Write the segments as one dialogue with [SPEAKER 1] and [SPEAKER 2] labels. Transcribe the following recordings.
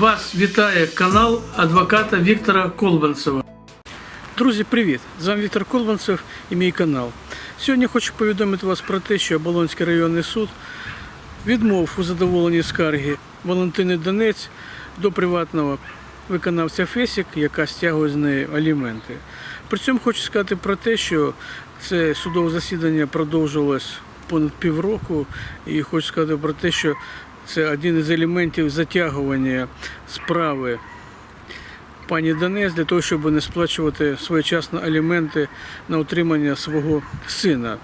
[SPEAKER 1] Вас вітає канал адвоката Віктора Колбанцева. Друзі, привіт! З вами Віктор Колбанцев і мій канал. Сьогодні хочу повідомити вас про те, що Оболонський районний суд відмов у задоволенні скарги Валентини Донець до приватного виконавця Фесік, яка стягує з неї аліменти. При цьому хочу сказати про те, що це судове засідання продовжувалось понад півроку, і хочу сказати про те, що це один із елементів затягування справи пані Данес для того, щоб не сплачувати своєчасно аліменти на утримання свого сина.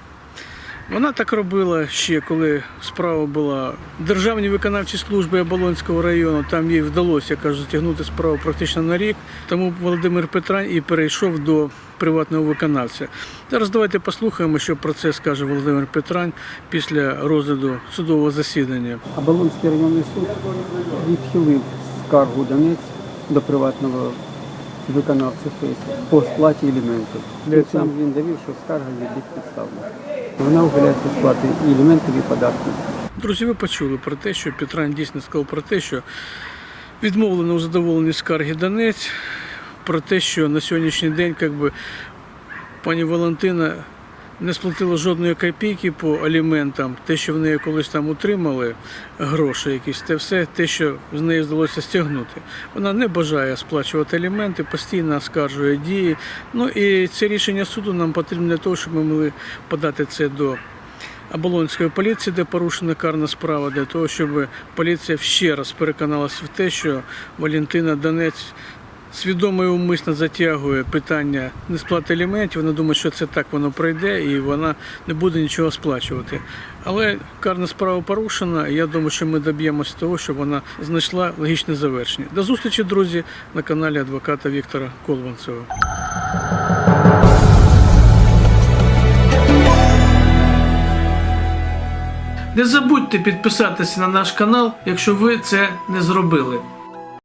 [SPEAKER 1] Вона так робила ще, коли справа була в Державній виконавчій службі Оболонського району. Там їй вдалося я кажу, затягнути справу практично на рік. Тому Володимир Петрань і перейшов до приватного виконавця. Зараз давайте послухаємо, що про це скаже Володимир Петрань після розгляду судового засідання.
[SPEAKER 2] Оболонський районний суд відхилив скаргу Донець до приватного виконавця ФЕС по сплаті аліментів. Тим самим він довів, що скарга є безпідставна. Вона ухиляється сплати і аліментів і податків.
[SPEAKER 1] Друзі, ви почули про те, що Петран дійсно сказав про те, що відмовлено у задоволенні скарги Донець, про те, що на сьогоднішній день як би, пані Валентина не сплатила жодної копійки по аліментам. Те, що в неї колись там утримали гроші якісь, те все те, що з неї вдалося стягнути. Вона не бажає сплачувати аліменти, постійно оскаржує дії. Ну і це рішення суду нам потрібно для того, щоб ми могли подати це до Оболонської поліції, де порушена карна справа, для того, щоб поліція ще раз переконалася в те, що Валентина Донець свідомо і умисно затягує питання несплати аліментів. Вона думає, що це так воно пройде і вона не буде нічого сплачувати. Але карна справа порушена, і я думаю, що ми доб'ємося того, що вона знайшла логічне завершення. До зустрічі, друзі, на каналі адвоката Віктора Колбанцева. Не забудьте підписатися на наш канал, якщо ви це не зробили.